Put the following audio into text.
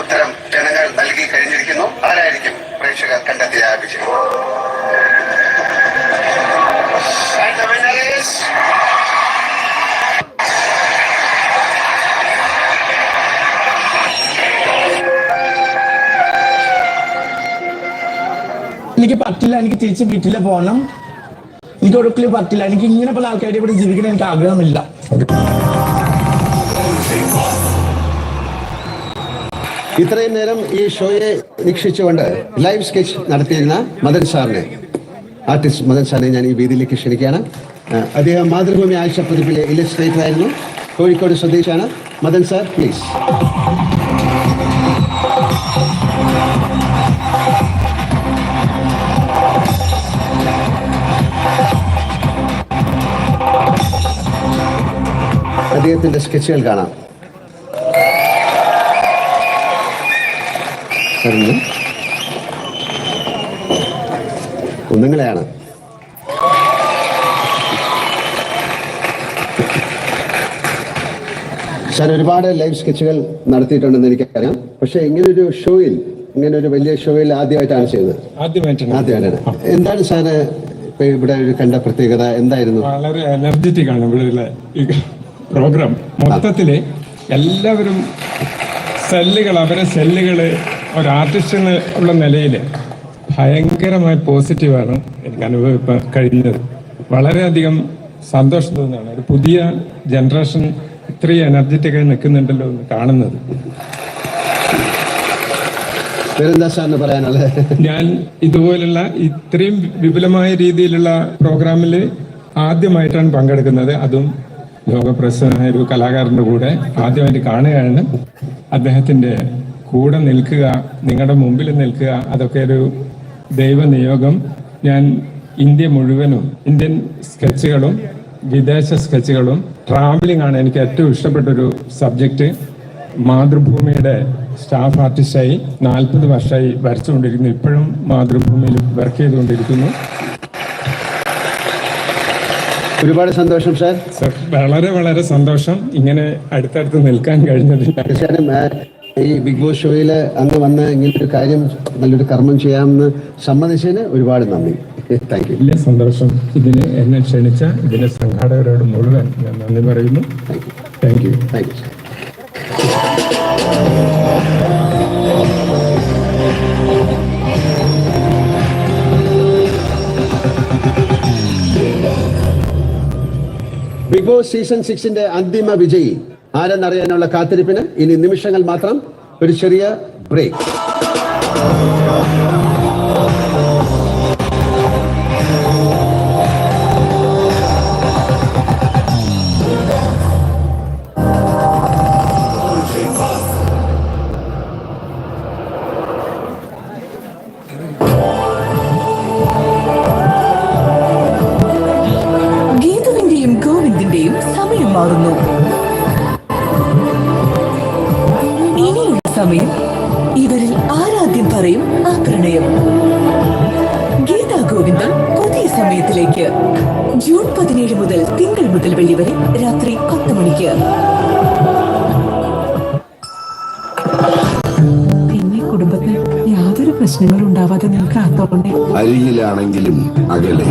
ഉത്തരം ജനങ്ങൾ നൽകി കഴിഞ്ഞിരിക്കുന്നു. ആരായിരിക്കും പ്രേക്ഷകർ കണ്ടെത്തിയ വിജയം? എനിക്ക് പറ്റില്ല എനിക്ക് തിരിച്ച് വീട്ടിൽ പോകണം എനിക്ക് ഒരിക്കലും പറ്റില്ല എനിക്ക് ഇങ്ങനെ പല ആൾക്കാരുടെ ഇവിടെ ജീവിക്കണം എനിക്ക് ആഗ്രഹമില്ല. ഇത്രയും നേരം ഈ ഷോയെ വീക്ഷിച്ചുകൊണ്ട് ലൈവ് സ്കെച്ച് നടത്തിയിരുന്ന മദൻ സാറിനെ ആർട്ടിസ്റ്റ് മദൻ സാറിനെ ഞാൻ ഈ വേദിയിലേക്ക് ക്ഷണിക്കുകയാണ്. അദ്ദേഹം മാതൃഭൂമി ആഴ്ച പതിപ്പിലെ ഇല്ലസ്ട്രേറ്റർ ആയിരുന്നു. കോഴിക്കോട് സ്വദേശിയാണ് മദൻ സാർ പ്ലീസ് അദ്ദേഹത്തിന്റെ സ്കെച്ചുകൾ കാണാം. സാറിന് കുന്നുങ്ങളെയാണ്. സാർ ഒരുപാട് ലൈവ് സ്കെച്ചുകൾ നടത്തിയിട്ടുണ്ടെന്ന് എനിക്കറിയാം. പക്ഷെ ഇങ്ങനെ ഒരു ഷോയിൽ ഇങ്ങനെ ഒരു വലിയ ഷോയിൽ ആദ്യമായിട്ടാണ് ചെയ്തത്. ആദ്യമായിട്ടാണ്. എന്താണ് സാറ് ഇപ്പൊ ഇവിടെ ഒരു കണ്ട പ്രത്യേകത? എന്തായിരുന്നു? വളരെ എനർജറ്റിക് ആണ് ഇവിടെ പ്രോഗ്രാം. മൊത്തത്തിൽ എല്ലാവരും സെല്ലുകൾ അവരെ സെല്ലുകൾ ഒരു ആർട്ടിസ്റ്റ് ഉള്ള നിലയിൽ ഭയങ്കരമായി പോസിറ്റീവാണ് എനിക്ക് അനുഭവിക്കാൻ കഴിഞ്ഞത്. വളരെയധികം സന്തോഷം തോന്നുകയാണ്. ഒരു പുതിയ ജനറേഷൻ ഇത്രയും എനർജറ്റിക്കായി നിൽക്കുന്നുണ്ടല്ലോ എന്ന് കാണുന്നത്. ഞാൻ ഇതുപോലുള്ള ഇത്രയും വിപുലമായ രീതിയിലുള്ള പ്രോഗ്രാമിൽ ആദ്യമായിട്ടാണ് പങ്കെടുക്കുന്നത്. അതും ലോകപ്രസിദ്ധനായ ഒരു കലാകാരന്റെ കൂടെ ആദ്യമായിട്ട് കാണുകയാണ്. അദ്ദേഹത്തിന്റെ കൂടെ നിൽക്കുക നിങ്ങളുടെ മുമ്പിൽ നിൽക്കുക അതൊക്കെ ഒരു ദൈവനിയോഗം. ഞാൻ ഇന്ത്യ മുഴുവനും ഇന്ത്യൻ സ്കെച്ചുകളും വിദേശ സ്കെച്ചുകളും ട്രാവലിംഗ് ആണ് എനിക്ക് ഏറ്റവും ഇഷ്ടപ്പെട്ടൊരു സബ്ജക്റ്റ് മാതൃഭൂമിയുടെ സ്റ്റാഫ് ആർട്ടിസ്റ്റായി നാൽപ്പത് വർഷമായി വരച്ചുകൊണ്ടിരിക്കുന്നു. ഇപ്പോഴും മാതൃഭൂമിയിൽ വർക്ക് ചെയ്തുകൊണ്ടിരിക്കുന്നു. ഒരുപാട് സന്തോഷം സാർ. വളരെ വളരെ സന്തോഷം. ഇങ്ങനെ അടുത്തടുത്ത് നിൽക്കാൻ കഴിഞ്ഞതിൽ ഈ ബിഗ് ബോസ് ഷോയിൽ അങ്ങ് വന്ന് ഇങ്ങനെ ഒരു കാര്യം നല്ലൊരു കർമ്മം ചെയ്യാമെന്ന് സമ്മതിച്ചതിന് ഒരുപാട് നന്ദി. താങ്ക് യു വലിയ സന്തോഷം. ഇതിന് എന്നെ ക്ഷണിച്ച ഇതിന്റെ സംഘാടകരോട് മുഴുവൻ ഞാൻ നന്ദി പറയുന്നു. Thank you thank you Bigg Boss season സിക്സിന്റെ അന്തിമ വിജയി. ആരെന്നറിയാനുള്ള കാത്തിരിപ്പിന് ഇനി നിമിഷങ്ങൾ മാത്രം ഒരു ചെറിയ ബ്രേക്ക് സമയം ഇവരിൽ ആരാദ്യം പറയും ആ പ്രണയം ഗീതാ ഗോവിന്ദം പുതിയ സമയത്തിലേക്ക് ജൂൺ പതിനേഴ് മുതൽ തിങ്കൾ മുതൽ വെള്ളി വരെ രാത്രി പത്ത് മണിക്ക്. പിന്നെ കുടുംബത്തിൽ യാതൊരു പ്രശ്നങ്ങളും ഉണ്ടാവാതെ നിൽക്കാത്തോണ്ട് അരിയിലാണെങ്കിലും അരികിലാണെങ്കിലും അകലെ.